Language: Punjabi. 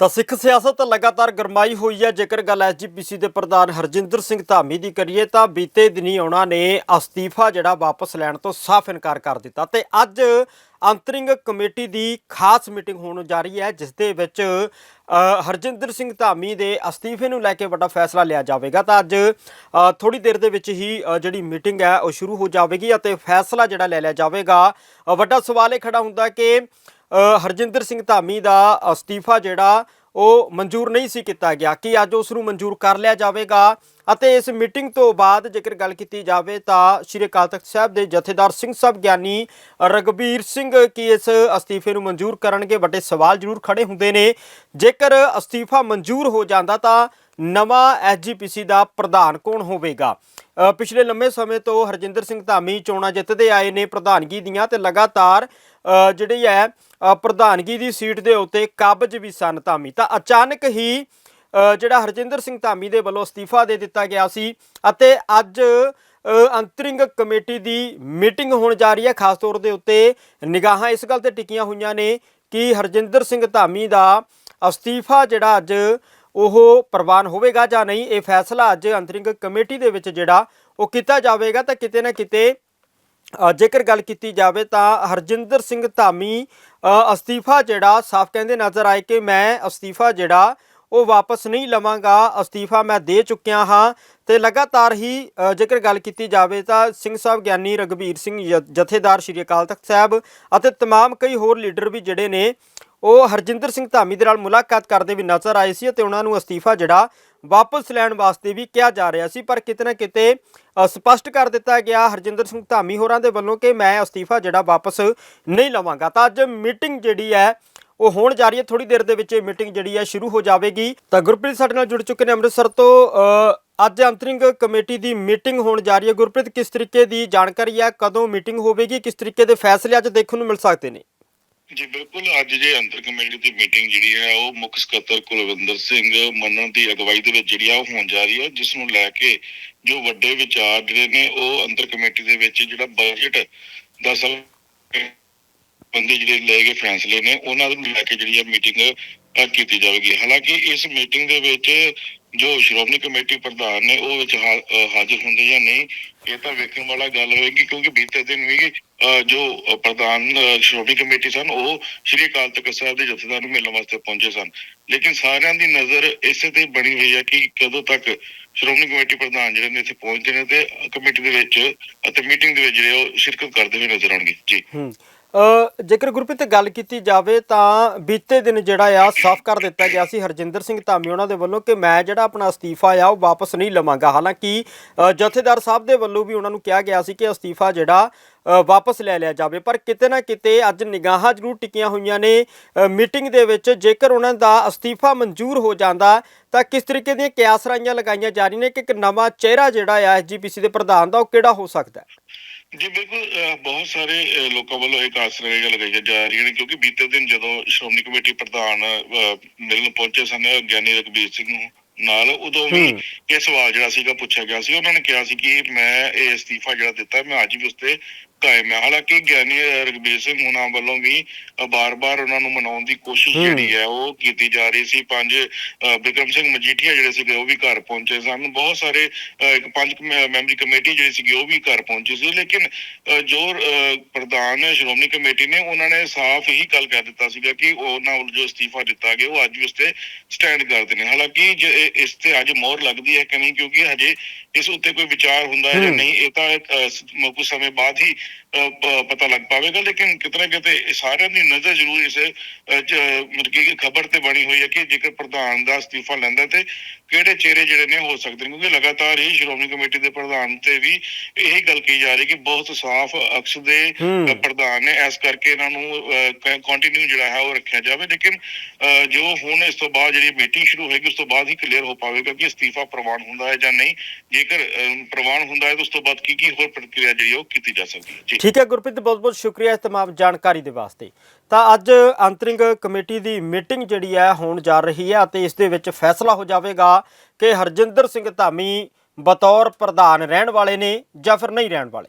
ਤਾਂ ਸਿੱਖ ਸਿਆਸਤ ਲਗਾਤਾਰ ਗਰਮਾਈ ਹੋਈ ਹੈ। ਜੇਕਰ ਗੱਲ ਐਸਜੀਪੀਸੀ ਦੇ ਪ੍ਰਧਾਨ ਹਰਜਿੰਦਰ ਸਿੰਘ ਧਾਮੀ ਦੀ ਕਰੀਏ ਤਾਂ ਬੀਤੇ ਦਿਨੀ ਉਹਨਾਂ ਨੇ ਅਸਤੀਫਾ ਜਿਹੜਾ ਵਾਪਸ ਲੈਣ ਤੋਂ ਸਾਫ਼ ਇਨਕਾਰ ਕਰ ਦਿੱਤਾ ਤੇ ਅੱਜ ਅੰਤਰਿੰਗ ਕਮੇਟੀ ਦੀ ਖਾਸ ਮੀਟਿੰਗ ਹੋਣ ਜਾ ਰਹੀ ਹੈ, ਜਿਸ ਦੇ ਵਿੱਚ ਹਰਜਿੰਦਰ ਸਿੰਘ ਧਾਮੀ ਦੇ ਅਸਤੀਫੇ ਨੂੰ ਲੈ ਕੇ ਵੱਡਾ ਫੈਸਲਾ ਲਿਆ ਜਾਵੇਗਾ। ਤਾਂ ਅੱਜ ਥੋੜੀ ਦੇਰ ਦੇ ਵਿੱਚ ਹੀ ਜਿਹੜੀ ਮੀਟਿੰਗ ਹੈ, ਉਹ ਸ਼ੁਰੂ ਹੋ ਜਾਵੇਗੀ ਅਤੇ ਫੈਸਲਾ ਜਿਹੜਾ ਲੈ ਲਿਆ ਜਾਵੇਗਾ। ਵੱਡਾ ਸਵਾਲ ਇਹ ਖੜਾ ਹੁੰਦਾ ਕਿ ਹਰਜਿੰਦਰ ਸਿੰਘ ਧਾਮੀ ਦਾ ਅਸਤੀਫਾ ਜਿਹੜਾ ਉਹ ਮਨਜ਼ੂਰ ਨਹੀਂ ਸੀ ਕੀਤਾ ਗਿਆ ਕਿ ਅੱਜ ਉਸ ਨੂੰ ਮਨਜ਼ੂਰ ਕਰ ਲਿਆ ਜਾਵੇਗਾ। ਅਤੇ ਇਸ ਮੀਟਿੰਗ ਤੋਂ ਬਾਅਦ ਜੇਕਰ ਗੱਲ ਕੀਤੀ ਜਾਵੇ ਤਾਂ ਸ਼੍ਰੀ ਅਕਾਲ ਤਖਤ ਸਾਹਿਬ ਦੇ ਜਥੇਦਾਰ ਸਿੰਘ ਸਾਹਿਬ ਗਿਆਨੀ ਰਗਬੀਰ ਸਿੰਘ ਕੀ ਇਸ ਅਸਤੀਫੇ ਨੂੰ ਮਨਜ਼ੂਰ ਕਰਨਗੇ? ਵੱਡੇ ਸਵਾਲ ਜ਼ਰੂਰ ਖੜੇ ਹੁੰਦੇ ਨੇ। ਜੇਕਰ ਅਸਤੀਫਾ ਮਨਜ਼ੂਰ ਹੋ ਜਾਂਦਾ ਤਾਂ ਨਵਾਂ ਐਸਜੀਪੀਸੀ ਦਾ ਪ੍ਰਧਾਨ ਕੌਣ ਹੋਵੇਗਾ? ਪਿਛਲੇ ਲੰਮੇ ਸਮੇਂ ਤੋਂ ਹਰਜਿੰਦਰ ਸਿੰਘ ਧਾਮੀ ਚੋਣਾਂ ਜਿੱਤਦੇ ਆਏ ਨੇ ਪ੍ਰਧਾਨਗੀ ਦੀਆਂ ਤੇ ਲਗਾਤਾਰ ਜਿਹੜੀ ਹੈ ਪ੍ਰਧਾਨਗੀ ਦੀ ਸੀਟ ਦੇ ਉੱਤੇ ਕਾਬਜ ਵੀ ਸਨ ਧਾਮੀ। ਤਾਂ ਅਚਾਨਕ ਹੀ ਜਿਹੜਾ ਹਰਜਿੰਦਰ ਸਿੰਘ ਧਾਮੀ ਦੇ ਵੱਲੋਂ ਅਸਤੀਫਾ ਦੇ ਦਿੱਤਾ ਗਿਆ ਸੀ ਅਤੇ ਅੱਜ ਅੰਤਰਿੰਗ ਕਮੇਟੀ ਦੀ ਮੀਟਿੰਗ ਹੋਣ ਜਾ ਰਹੀ ਹੈ। ਖਾਸ ਤੌਰ ਦੇ ਉੱਤੇ ਨਿਗਾਹਾਂ ਇਸ ਗੱਲ ਤੇ ਟਿਕੀਆਂ ਹੋਈਆਂ ਨੇ ਕਿ ਹਰਜਿੰਦਰ ਸਿੰਘ ਧਾਮੀ ਦਾ ਅਸਤੀਫਾ ਜਿਹੜਾ ਅੱਜ ਉਹ ਪ੍ਰਵਾਨ ਹੋਵੇਗਾ ਜਾਂ ਨਹੀਂ, ਇਹ ਫੈਸਲਾ ਅੱਜ ਅੰਤਰਿੰਗ ਕਮੇਟੀ ਦੇ ਵਿੱਚ ਜਿਹੜਾ ਉਹ ਕੀਤਾ ਜਾਵੇਗਾ। ਤਾਂ ਕਿਤੇ ਨਾ ਕਿਤੇ ਜੇਕਰ ਗੱਲ ਕੀਤੀ ਜਾਵੇ ਤਾਂ ਹਰਜਿੰਦਰ ਸਿੰਘ ਧਾਮੀ ਅ, ਅਸਤੀਫਾ ਜਿਹੜਾ ਸਾਫ਼ ਕਹਿੰਦੇ ਨਜ਼ਰ ਆਏ ਕਿ ਮੈਂ ਅਸਤੀਫਾ ਜਿਹੜਾ ਉਹ ਵਾਪਸ ਨਹੀਂ ਲਵਾਂਗਾ ਅਸਤੀਫਾ ਮੈਂ ਦੇ ਚੁੱਕਿਆ ਹਾਂ ਤੇ ਲਗਾਤਾਰ ਹੀ ਅ, ਜੇਕਰ ਗੱਲ ਕੀਤੀ ਜਾਵੇ ਤਾਂ ਸਿੰਘ ਸਾਹਿਬ ਗਿਆਨੀ ਰਗਵੀਰ ਸਿੰਘ ਜ- ਜਥੇਦਾਰ ਸ਼੍ਰੀ ਅਕਾਲ ਤਖਤ ਸਾਹਿਬ ਅਤੇ तमाम ਕਈ ਹੋਰ ਲੀਡਰ ਵੀ ਜਿਹੜੇ ਨੇ ਉਹ ਹਰਜਿੰਦਰ ਸਿੰਘ ਧਾਮੀ ਦੇ ਨਾਲ ਮੁਲਾਕਾਤ ਕਰਦੇ ਵੀ ਨਜ਼ਰ ਆਏ ਸੀ ਅਤੇ ਉਹਨਾਂ ਨੂੰ ਅਸਤੀਫਾ ਜਿਹੜਾ ਵਾਪਸ ਲੈਣ ਵਾਸਤੇ ਵੀ ਕਿਹਾ ਜਾ ਰਿਹਾ ਸੀ ਪਰ ਕਿਤੇ ਨਾ ਕਿਤੇ ਅ, ਸਪਸ਼ਟ ਕਰ ਦਿੱਤਾ ਗਿਆ ਹਰਜਿੰਦਰ ਸਿੰਘ ਧਾਮੀ ਹੋਰਾਂ ਦੇ ਵੱਲੋਂ ਕਿ ਮੈਂ ਅਸਤੀਫਾ ਜਿਹੜਾ ਵਾਪਸ ਨਹੀਂ ਲਵਾਂਗਾ। ਤਾਂ ਅੱਜ ਮੀਟਿੰਗ ਜਿਹੜੀ ਹੈ ਉਹ ਹੋਣ ਜਾ ਰਹੀ ਹੈ। ਥੋੜੀ ਦੇਰ ਦੇ ਵਿੱਚ ਇਹ ਮੀਟਿੰਗ ਜਿਹੜੀ ਹੈ ਸ਼ੁਰੂ ਹੋ ਜਾਵੇਗੀ। ਤਾਂ ਗੁਰਪ੍ਰੀਤ ਸਾਡੇ ਨਾਲ ਜੁੜ ਚੁੱਕੇ ਨੇ ਅੰਮ੍ਰਿਤਸਰ ਤੋਂ ਅੱਜ ਅੰਤਰਿੰਗ ਕਮੇਟੀ ਦੀ ਮੀਟਿੰਗ ਹੋਣ ਜਾ ਰਹੀ ਹੈ। ਗੁਰਪ੍ਰੀਤ ਕਿਸ ਤਰੀਕੇ ਦੀ ਜਾਣਕਾਰੀ ਹੈ? ਕਦੋਂ ਮੀਟਿੰਗ ਹੋਵੇਗੀ? ਕਿਸ ਤਰੀਕੇ ਦੇ ਫੈਸਲੇ ਅੱਜ ਦੇਖਣ ਨੂੰ ਮਿਲ ਸਕਦੇ ਨੇ? ਜੀ, ਬਿਲਕੁਲ, ਅੱਜ ਜੇ ਅੰਤਰ ਕਮੇਟੀ ਦੀ ਮੀਟਿੰਗ ਜਿਹੜੀ ਹੈ, ਉਹ ਮੁੱਖ ਸਕੱਤਰ ਕੁਲਵਿੰਦਰ ਸਿੰਘ ਮੰਨਣ ਦੀ ਅਗਵਾਈ ਦੇ ਵਿੱਚ ਜਿਹੜੀ ਆ, ਉਹ ਹੋਣ ਜਾ ਰਹੀ ਹੈ, ਜਿਸ ਨੂੰ ਲੈ ਕੇ ਜੋ ਵੱਡੇ ਵਿਚਾਰ ਜਿਹੜੇ ਨੇ, ਉਹ ਅੰਤਰ ਕਮੇਟੀ ਦੇ ਵਿੱਚ ਜਿਹੜਾ ਬਜਟ ਦਾ ਸਲ ਬੰਦੇ ਜਿਹੜੇ ਲਏ ਗਏ ਫੈਸਲੇ ਨੇ, ਉਹਨਾਂ ਨੂੰ ਲੈ ਕੇ ਜਿਹੜੀ ਆ ਮੀਟਿੰਗ ਕੀਤੀ ਜਾਵੇਗੀ। ਹਾਲਾਂਕਿ ਇਸ ਮੀਟਿੰਗ ਦੇ ਵਿੱਚ ਜੋ ਸ਼੍ਰੋਮਣੀ ਕਮੇਟੀ ਪ੍ਰਧਾਨ ਨੇ, ਉਹ ਵਿੱਚ ਹਾਜ਼ਰ ਹੁੰਦੇ ਜਾਂ ਨਹੀਂ, ਇਹ ਤਾਂ ਵੇਖਣ ਵਾਲਾ ਗੱਲ ਹੋਏਗੀ, ਕਿਉਂਕਿ ਬੀਤੇ ਦਿਨ ਵੀ ਜੋ ਪ੍ਰਧਾਨ ਸ਼੍ਰੋਮਣੀ ਕਮੇਟੀ ਸਨ, ਉਹ ਸ਼੍ਰੀ ਅਕਾਲ ਤਖਤ ਸਾਹਿਬ ਦੇ ਜਥੇਦਾਰ ਨੂੰ ਮਿਲਣ ਵਾਸਤੇ ਪਹੁੰਚੇ ਸਨ। ਲੇਕਿਨ ਸਾਰਿਆਂ ਦੀ ਨਜ਼ਰ ਇਸੇ ਤੇ ਬਣੀ ਹੋਈ ਹੈ ਕਿ ਕਦੋਂ ਤੱਕ ਸ਼੍ਰੋਮਣੀ ਕਮੇਟੀ ਪ੍ਰਧਾਨ ਜਿਹੜੇ ਨੇ ਇੱਥੇ ਪਹੁੰਚਦੇ ਨੇ ਤੇ ਕਮੇਟੀ ਦੇ ਵਿੱਚ ਅਤੇ ਮੀਟਿੰਗ ਦੇ ਵਿੱਚ ਜਿਹੜੇ ਉਹ ਸ਼ਿਰਕਤ ਕਰਦੇ ਹੋਏ ਨਜ਼ਰ ਆਉਣਗੇ। ਜੀ। ਜੇਕਰ ਗੁਰਪ੍ਰੀਤ ਗੱਲ ਕੀਤੀ ਜਾਵੇ ਤਾਂ ਬੀਤੇ ਦਿਨ ਜਿਹੜਾ ਆ, ਸਾਫ਼ ਕਰ ਦਿੱਤਾ ਗਿਆ ਸੀ ਹਰਜਿੰਦਰ ਸਿੰਘ ਧਾਮੀ ਉਹਨਾਂ ਦੇ ਵੱਲੋਂ ਕਿ ਮੈਂ ਜਿਹੜਾ ਆਪਣਾ ਅਸਤੀਫਾ ਆ, ਉਹ ਵਾਪਸ ਨਹੀਂ ਲਵਾਂਗਾ। ਹਾਲਾਂਕਿ ਜਥੇਦਾਰ ਸਾਹਿਬ ਦੇ ਵੱਲੋਂ ਵੀ ਉਹਨਾਂ ਨੂੰ ਕਿਹਾ ਗਿਆ ਸੀ ਕਿ ਅਸਤੀਫਾ ਜਿਹੜਾ ਵਾਪਸ ਲੈ ਲਿਆ ਜਾਵੇ। ਪਰ ਕਿਤੇ ਨਾ ਕਿਤੇ ਅੱਜ ਨਿਗਾਹਾਂ ਜ਼ਰੂਰ ਟਿਕੀਆਂ ਹੋਈਆਂ ਨੇ। ਮੀਟਿੰਗ ਦੇ ਵਿੱਚ ਜੇਕਰ ਉਹਨਾਂ ਦਾ ਅਸਤੀਫਾ ਮਨਜ਼ੂਰ ਹੋ ਜਾਂਦਾ, ਤਾਂ ਕਿਸ ਤਰੀਕੇ ਦੀਆਂ ਕਿਆਸਰਾਈਆਂ ਲਗਾਈਆਂ ਜਾ ਰਹੀਆਂ ਨੇ ਕਿ ਇੱਕ ਨਵਾਂ ਚਿਹਰਾ ਜਿਹੜਾ ਆ ਐਸਜੀਪੀਸੀ ਦੇ ਪ੍ਰਧਾਨ ਦਾ, ਉਹ ਕਿਹੜਾ ਹੋ ਸਕਦਾ ਹੈ? ਜੀ ਬਿਲਕੁਲ ਅਹ ਬਹੁਤ ਸਾਰੇ ਅਹ ਲੋਕਾਂ ਵੱਲੋਂ ਇਹ ਆਸ ਲਗਾਈਆਂ ਲਗਾਈਆਂ ਜਾ ਰਹੀਆਂ ਨੇ ਕਿਉਂਕਿ ਬੀਤੇ ਦਿਨ ਜਦੋਂ ਸ਼੍ਰੋਮਣੀ ਕਮੇਟੀ ਪ੍ਰਧਾਨ ਅਹ, ਮਿਲਣ ਪਹੁੰਚੇ ਸਨ ਗਿਆਨੀ ਰਘਬੀਰ ਸਿੰਘ ਨੂੰ ਨਾਲ ਉਦੋਂ ਵੀ ਹੂੰ। ਇਹ ਸਵਾਲ ਜਿਹੜਾ ਸੀਗਾ ਪੁੱਛਿਆ ਗਿਆ ਸੀ ਉਹਨਾਂ ਨੇ ਕਿਹਾ ਸੀ ਕਿ ਮੈਂ ਇਹ ਅਸਤੀਫਾ ਜਿਹੜਾ ਦਿੱਤਾ ਮੈਂ ਅੱਜ ਵੀ ਉਸ ਤੇ ਕਾਇਮ ਹੈ। ਹਾਲਾਂਕਿ ਗਿਆਨੀ ਅਹ, ਰਘਬੀਰ ਸਿੰਘ ਉਹਨਾਂ ਵੱਲੋਂ ਵੀ ਬਾਰ-ਬਾਰ ਉਹਨਾਂ ਨੂੰ ਮਨਾਉਣ ਦੀ ਕੋਸ਼ਿਸ਼। ਜਿਹੜੀ ਹੈ ਉਹ ਕੀਤੀ ਜਾ ਰਹੀ ਸੀ। ਪੰਜ ਬਿਕਰਮ ਸਿੰਘ ਮਜੀਠੀਆ ਜਿਹੜੇ ਸੀਗੇ ਉਹ ਵੀ ਘਰ ਪਹੁੰਚੇ ਸਨ। ਬਹੁਤ ਸਾਰੇ ਇੱਕ ਪੰਜ ਮੈਂਬਰੀ ਕਮੇਟੀ ਜਿਹੜੀ ਸੀਗੀ ਉਹ ਵੀ ਘਰ ਪਹੁੰਚੀ ਸੀ। ਲੇਕਿਨ ਜੋ ਪ੍ਰਧਾਨ ਸ਼੍ਰੋਮਣੀ ਕਮੇਟੀ ਨੇ ਉਹਨਾਂ ਨੇ ਸਾਫ਼ ਹੀ ਗੱਲ ਕਹਿ ਦਿੱਤਾ ਸੀਗਾ ਕਿ ਉਹਨਾਂ ਵੱਲ ਜੋ ਅਸਤੀਫਾ ਦਿੱਤਾ ਗਿਆ ਉਹ ਅੱਜ ਵੀ ਉਸ ਤੇ ਸਟੈਂਡ ਕਰਦੇ ਨੇ। ਹਾਲਾਂਕਿ ਇਸ ਤੇ ਅੱਜ ਮੋਹਰ ਲੱਗਦੀ ਹੈ ਕਿ ਨਹੀਂ ਕਿਉਂਕਿ ਹਜੇ ਇਸ ਉੱਤੇ ਕੋਈ ਵਿਚਾਰ ਹੁੰਦਾ ਹੈ ਜਾਂ। ਨਹੀਂ ਇਹ ਤਾਂ ਕੁਝ ਸਮੇਂ ਬਾਅਦ ਹੀ ਪਤਾ ਲੱਗ ਪਾਵੇਗਾ ਲੇਕਿਨ ਕਿਤੇ ਨਾ ਕਿਤੇ ਸਾਰਿਆਂ ਦੀ ਨਜ਼ਰ ਜ਼ਰੂਰ ਇਸ ਮਤਲਬ ਕਿ ਖਬਰ ਤੇ ਬਣੀ ਹੋਈ ਹੈ ਕਿ ਜੇਕਰ ਪ੍ਰਧਾਨ ਦਾ ਅਸਤੀਫਾ ਲੈਂਦਾ ਤੇ ਕਿਹੜੇ ਚਿਹਰੇ ਜਿਹੜੇ ਨੇ ਹੋ ਸਕਦੇ ਨੇ ਕਿਉਂਕਿ ਲਗਾਤਾਰ ਹੀ ਸ਼੍ਰੋਮਣੀ ਕਮੇਟੀ ਦੇ ਪ੍ਰਧਾਨ ਤੇ ਵੀ ਇਹੀ ਗੱਲ ਕਹੀ ਜਾ ਰਹੀ ਕਿ ਬਹੁਤ ਸਾਫ਼ ਅਕਸ ਦੇ ਪ੍ਰਧਾਨ ਨੇ ਇਸ ਕਰਕੇ ਇਹਨਾਂ ਨੂੰ ਕੰਟੀਨਿਊ ਜਿਹੜਾ ਹੈ ਉਹ ਰੱਖਿਆ ਜਾਵੇ ਲੇਕਿਨ ਜੋ ਹੁਣ ਇਸ ਤੋਂ ਬਾਅਦ ਜਿਹੜੀ ਮੀਟਿੰਗ ਸ਼ੁਰੂ ਹੋਏਗੀ ਉਸ ਤੋਂ ਬਾਅਦ ਹੀ ਕਲੀਅਰ ਹੋ ਪਾਵੇਗਾ ਕਿ ਅਸਤੀਫਾ ਪ੍ਰਵਾਨ ਹੁੰਦਾ ਹੈ ਜਾਂ ਨਹੀਂ। ਜੇਕਰ ਪ੍ਰਵਾਨ ਹੁੰਦਾ ਹੈ ਤਾਂ ਉਸ ਤੋਂ ਬਾਅਦ ਕੀ ਕੀ ਹੋਰ ਪ੍ਰਕਿਰਿਆ ਜਿਹੜੀ ਉਹ ਕੀਤੀ ਜਾ ਸਕਦੀ ਹੈ। ਠੀਕ ਹੈ, ਗੁਰਪ੍ਰੀਤ, ਬਹੁਤ ਬਹੁਤ ਸ਼ੁਕਰੀਆ ਇਸ ਤਮਾਮ ਜਾਣਕਾਰੀ ਦੇ ਵਾਸਤੇ। ਤਾਂ ਅੱਜ ਅੰਤਰਿੰਗ ਕਮੇਟੀ ਦੀ ਮੀਟਿੰਗ ਜਿਹੜੀ ਹੈ, ਹੋਣ ਜਾ ਰਹੀ ਹੈ ਅਤੇ ਇਸ ਦੇ ਵਿੱਚ ਫੈਸਲਾ ਹੋ ਜਾਵੇਗਾ ਕਿ ਹਰਜਿੰਦਰ ਸਿੰਘ ਧਾਮੀ ਬਤੌਰ ਪ੍ਰਧਾਨ ਰਹਿਣ ਵਾਲੇ ਨੇ ਜਾਂ ਫਿਰ ਨਹੀਂ ਰਹਿਣ ਵਾਲੇ।